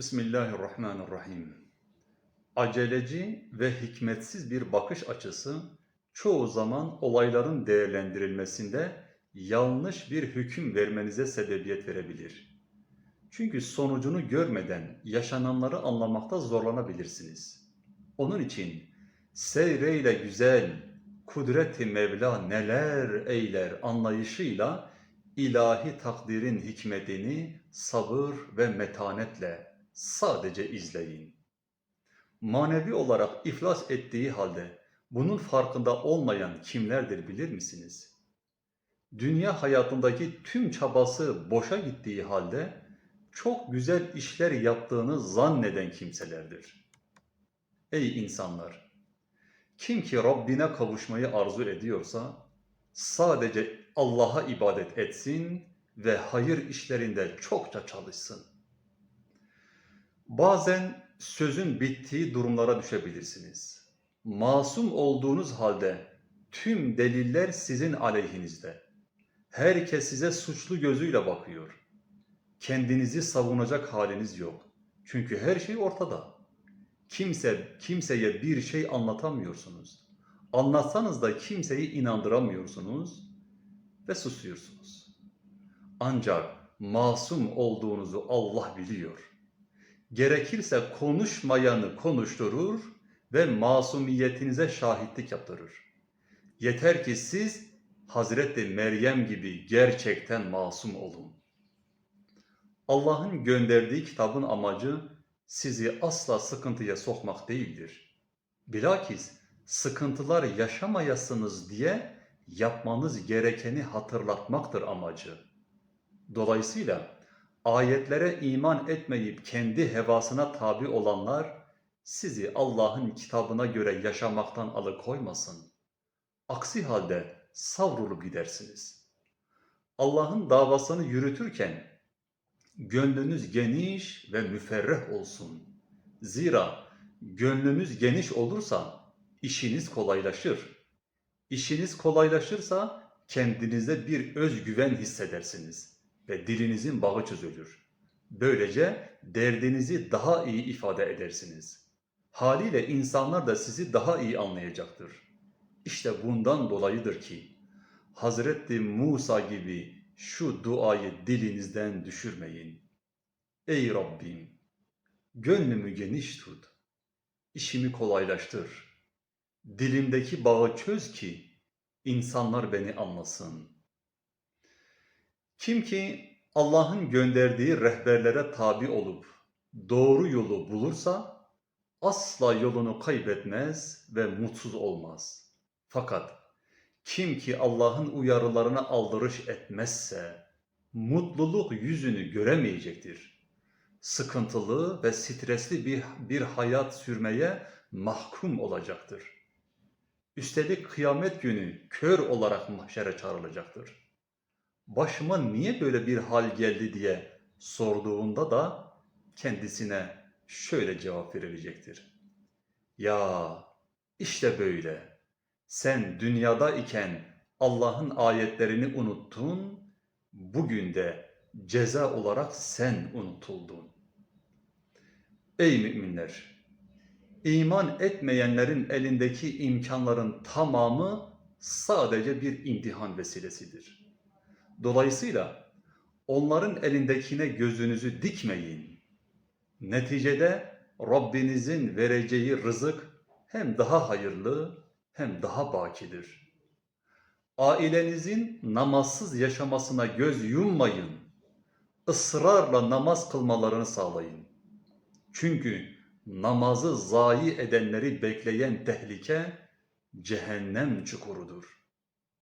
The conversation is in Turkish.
Bismillahirrahmanirrahim. Aceleci ve hikmetsiz bir bakış açısı çoğu zaman olayların değerlendirilmesinde yanlış bir hüküm vermenize sebebiyet verebilir. Çünkü sonucunu görmeden yaşananları anlamakta zorlanabilirsiniz. Onun için seyreyle güzel, kudret-i Mevla neler eyler anlayışıyla ilahi takdirin hikmetini sabır ve metanetle sadece izleyin. Manevi olarak iflas ettiği halde bunun farkında olmayan kimlerdir bilir misiniz? Dünya hayatındaki tüm çabası boşa gittiği halde çok güzel işler yaptığını zanneden kimselerdir. Ey insanlar! Kim ki Rabbine kavuşmayı arzu ediyorsa sadece Allah'a ibadet etsin ve hayır işlerinde çokça çalışsın. Bazen sözün bittiği durumlara düşebilirsiniz. Masum olduğunuz halde tüm deliller sizin aleyhinizde. Herkes size suçlu gözüyle bakıyor. Kendinizi savunacak haliniz yok. Çünkü her şey ortada. Kimse kimseye bir şey anlatamıyorsunuz. Anlatsanız da kimseyi inandıramıyorsunuz ve susuyorsunuz. Ancak masum olduğunuzu Allah biliyor. Gerekirse konuşmayanı konuşturur ve masumiyetinize şahitlik yaptırır. Yeter ki siz Hazreti Meryem gibi gerçekten masum olun. Allah'ın gönderdiği kitabın amacı sizi asla sıkıntıya sokmak değildir. Bilakis sıkıntılar yaşamayasınız diye yapmanız gerekeni hatırlatmaktır amacı. Dolayısıyla ayetlere iman etmeyip kendi hevasına tabi olanlar sizi Allah'ın kitabına göre yaşamaktan alıkoymasın. Aksi halde savrulup gidersiniz. Allah'ın davasını yürütürken gönlünüz geniş ve müferreh olsun. Zira gönlünüz geniş olursa işiniz kolaylaşır. İşiniz kolaylaşırsa kendinize bir özgüven hissedersiniz ve dilinizin bağı çözülür. Böylece derdinizi daha iyi ifade edersiniz. Haliyle insanlar da sizi daha iyi anlayacaktır. İşte bundan dolayıdır ki Hazreti Musa gibi şu duayı dilinizden düşürmeyin. Ey Rabbim, gönlümü geniş tut, işimi kolaylaştır. Dilimdeki bağı çöz ki insanlar beni anlasın. Kim ki Allah'ın gönderdiği rehberlere tabi olup doğru yolu bulursa asla yolunu kaybetmez ve mutsuz olmaz. Fakat kim ki Allah'ın uyarılarına aldırış etmezse mutluluk yüzünü göremeyecektir. Sıkıntılı ve stresli bir, bir hayat sürmeye mahkum olacaktır. Üstelik kıyamet günü kör olarak mahşere çağrılacaktır. Başıma niye böyle bir hal geldi diye sorduğunda da kendisine şöyle cevap verilecektir. Ya işte böyle. Sen dünyada iken Allah'ın ayetlerini unuttun, bugün de ceza olarak sen unutuldun. Ey müminler! İman etmeyenlerin elindeki imkanların tamamı sadece bir imtihan vesilesidir. Dolayısıyla onların elindekine gözünüzü dikmeyin. Neticede Rabbinizin vereceği rızık hem daha hayırlı hem daha bakidir. Ailenizin namazsız yaşamasına göz yummayın. Israrla namaz kılmalarını sağlayın. Çünkü namazı zayi edenleri bekleyen tehlike cehennem çukurudur.